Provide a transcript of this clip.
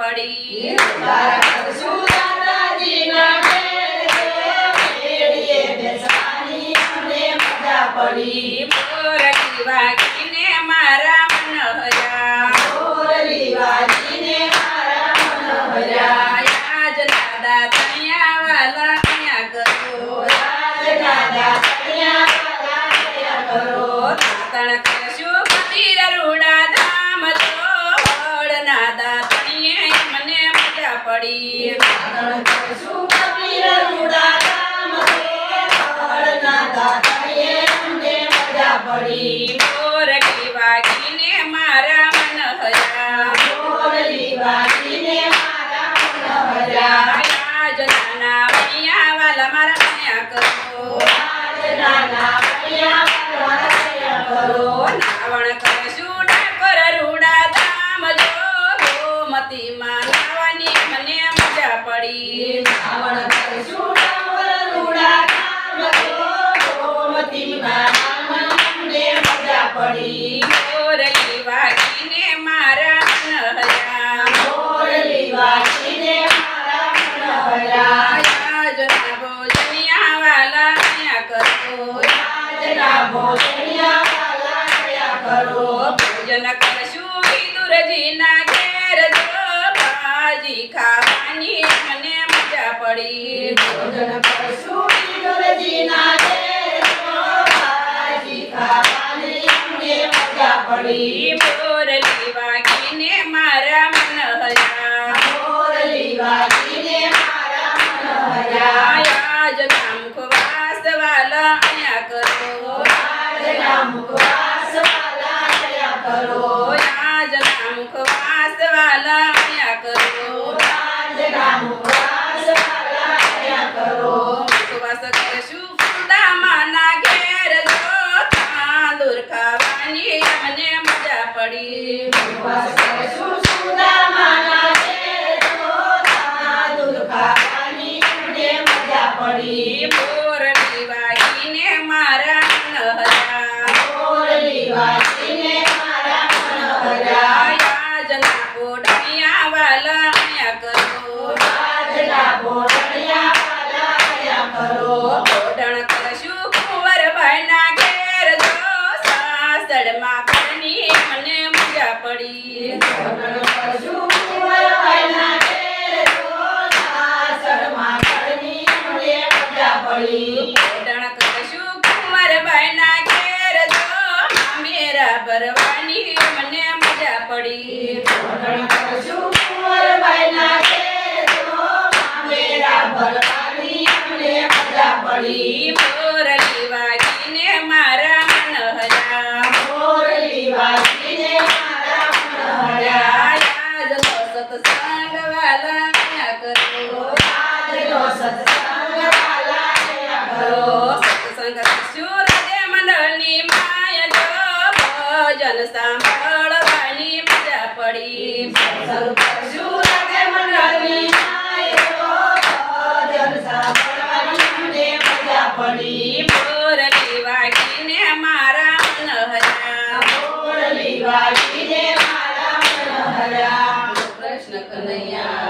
પડી પડી. મોરલી વાગીને મારા મનહરા મોરલી વાગીને પડી દાતણ કરશું કબીર રૂડા ગામ રે, વડના દાતણીએ અમને મજા પડી. ગોમતીમાં નાવાની મને મજા પડી શ્રાવણ કરશું ડાવર રૂડા ગામ રે, ગોમતીમાં નામ અમને મજા પડી. મોરલી વાગીને મારા મનહરા મોરલી વાગીને મારા મનહરા. આજના ભોજનિયા વાલા અહીંયા કરો આજના ભોજનિયા વાલા દયા કરો. ભોજન કરશું વિદુરજીના ઘેર જો ભાજી ખાવાની મને મજા પડી. ભોજન કરશું ઈશ્વરજીના ભાજી ખાવાની મને મજા પડી. મોરલી વાગીને મારા મનહરા મોરલી વાગીને મારા મન હર્યા. આજ નામ ખવાસ વાલા અહીંયા કરો. આજના મુખવાસ ખાવાની મને મજા પડી સુદામાના અમને મજા પડી. પડી. કોડણ કરશું કુંવરબાઈના ઘેર જો મામેરા ભરવાની મને મજા પડી બોટણ કરશું કુંવરબાઈના ઘેર, જો મામેરા ભરવાની અમને મજા પડી. મોરલી વાગીને મારા મનહરા મોરલી વાગીને મારા મનહરા. આજ તો સત્સંગ વાલા અહીંયા કરો આજનો સત્સંગ સાંભળવાની મજા પડી. પડી મોરલી વાગીને મારા કૃષ્ણ કનૈયા.